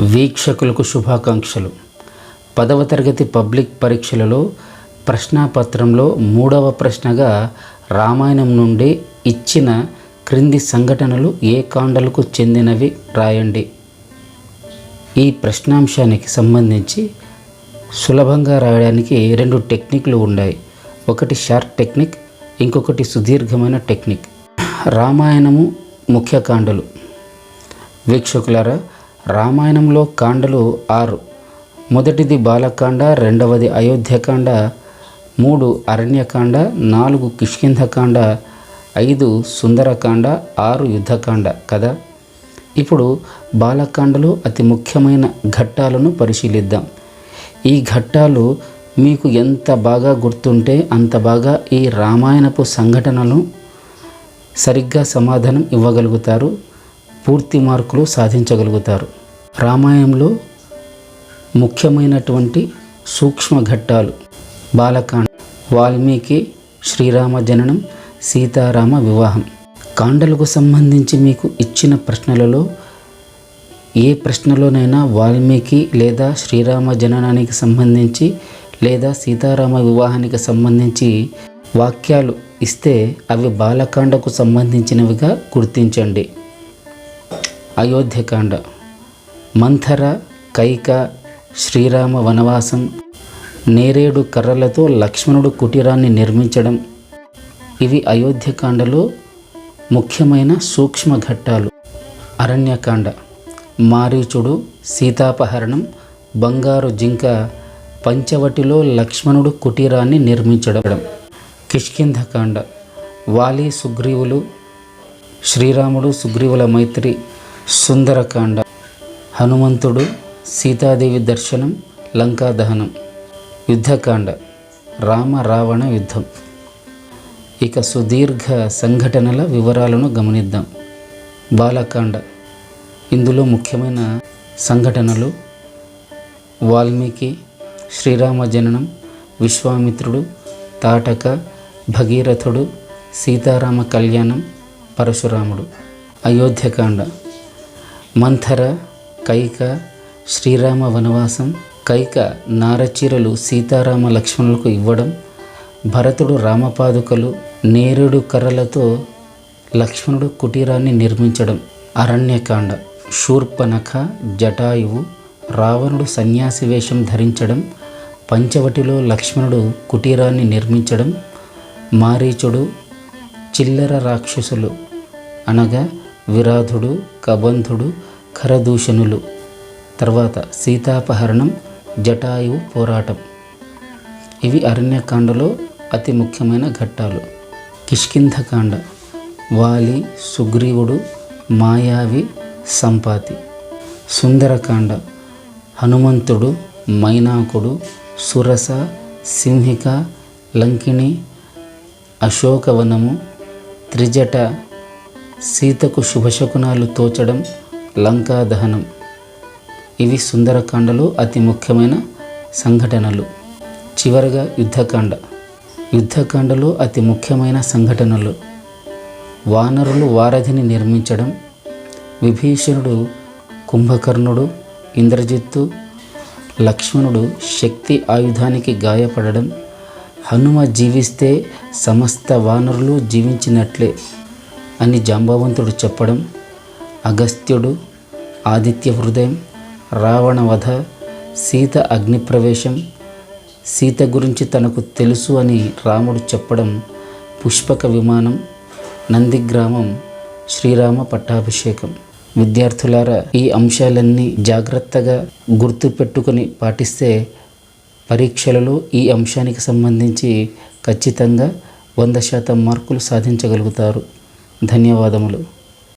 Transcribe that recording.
వీక్షకులకు శుభాకాంక్షలు. పదవ తరగతి పబ్లిక్ పరీక్షలలో ప్రశ్నాపత్రంలో మూడవ ప్రశ్నగా రామాయణం నుండి ఇచ్చిన క్రింది సంఘటనలు ఏ కాండలకు చెందినవి రాయండి. ఈ ప్రశ్నాంశానికి సంబంధించి సులభంగా రాయడానికి రెండు టెక్నిక్లు ఉన్నాయి. ఒకటి షార్ట్ టెక్నిక్ ఇంకొకటి సుదీర్ఘమైన టెక్నిక్. రామాయణము ముఖ్య కాండలు. వీక్షకులారా రామాయణంలో కాండలు ఆరు. మొదటిది బాలకాండ రెండవది అయోధ్యకాండ మూడు అరణ్యకాండ నాలుగు కిష్కింధకాండ ఐదు సుందరకాండ ఆరు యుద్ధకాండ. కదా? ఇప్పుడు బాలకాండలో అతి ముఖ్యమైన ఘట్టాలను పరిశీలిద్దాం. ఈ ఘట్టాలు మీకు ఎంత బాగా గుర్తుంటే అంత బాగా ఈ రామాయణపు సంఘటనలు సరిగ్గా సమాధానం ఇవ్వగలుగుతారు పూర్తి మార్కులు సాధించగలుగుతారు. రామాయణంలో ముఖ్యమైనటువంటి సూక్ష్మ ఘట్టాలు బాలకాండ వాల్మీకి శ్రీరామ జననం సీతారామ వివాహం. కాండలకు సంబంధించి మీకు ఇచ్చిన ప్రశ్నలలో ఏ ప్రశ్నలోనైనా వాల్మీకి లేదా శ్రీరామ జననానికి సంబంధించి లేదా సీతారామ వివాహానికి సంబంధించి వాక్యాలు ఇస్తే అవి బాలకాండకు సంబంధించినవిగా గుర్తించండి. అయోధ్యకాండ మంథర కైక శ్రీరామ వనవాసం నేరేడు కర్రలతో లక్ష్మణుడు కుటీరాన్ని నిర్మించడం. ఇవి అయోధ్యకాండలో ముఖ్యమైన సూక్ష్మ ఘట్టాలు. అరణ్యకాండ. మారీచుడు సీతాపహరణం బంగారు జింక పంచవటిలో లక్ష్మణుడు కుటీరాన్ని నిర్మించడం. కిష్కింధకాండ. వాలి సుగ్రీవులు శ్రీరాముడు సుగ్రీవుల మైత్రి సుందరకాండ. హనుమంతుడు సీతాదేవి దర్శనం లంకా దహనం యుద్ధకాండ రామ రావణ యుద్ధం. ఇక సుదీర్ఘ సంఘటనల వివరాలను గమనిద్దాం. బాలకాండ. ఇందులో ముఖ్యమైన సంఘటనలు వాల్మీకి శ్రీరామ జననం విశ్వామిత్రుడు తాటక భగీరథుడు సీతారామ కళ్యాణం పరశురాముడు. అయోధ్యకాండ. మంథర కైక శ్రీరామ వనవాసం కైక నారచీరలు సీతారామ లక్ష్మణులకు ఇవ్వడం భరతుడు రామపాదుకలు నేరుడు కర్రలతో లక్ష్మణుడు కుటీరాన్ని నిర్మించడం అరణ్యకాండ శూర్పనఖ జటాయువు రావణుడు సన్యాసి వేషం ధరించడం పంచవటిలో లక్ష్మణుడు కుటీరాన్ని నిర్మించడం మారీచుడు చిల్లర రాక్షసులు అనగా విరాధుడు కబంధుడు ఖరదూషణులు. తర్వాత సీతాపహరణం జటాయువు పోరాటం. ఇవి అరణ్యకాండలో అతి ముఖ్యమైన ఘట్టాలు. కిష్కింధకాండ వాలి సుగ్రీవుడు మాయావి సంపాతి. సుందరకాండ హనుమంతుడు మైనాకుడు సురస సింహిక లంకిణి అశోకవనము త్రిజట సీతకు శుభశకునాలు తోచడం లంకా దహనం. ఇవి సుందరకాండలో అతి ముఖ్యమైన సంఘటనలు. చివరగా యుద్ధకాండ. యుద్ధకాండలో అతి ముఖ్యమైన సంఘటనలు. వానరులు వారధిని నిర్మించడం విభీషణుడు కుంభకర్ణుడు ఇంద్రజిత్తు లక్ష్మణుడు శక్తి ఆయుధానికి గాయపడడం హనుమ జీవిస్తే సమస్త వానరులు జీవించినట్లే అని జాంబవంతుడు చెప్పడం అగస్త్యుడు ఆదిత్య హృదయం రావణ వధ సీత అగ్నిప్రవేశం సీత గురించి తనకు తెలుసు అని రాముడు చెప్పడం పుష్పక విమానం నందిగ్రామం శ్రీరామ పట్టాభిషేకం. విద్యార్థులారా ఈ అంశాలన్నీ జాగ్రత్తగా గుర్తుపెట్టుకొని పాటిస్తే పరీక్షలలో ఈ అంశానికి సంబంధించి ఖచ్చితంగా వంద శాతం మార్కులు సాధించగలుగుతారు. ధన్యవాదములు.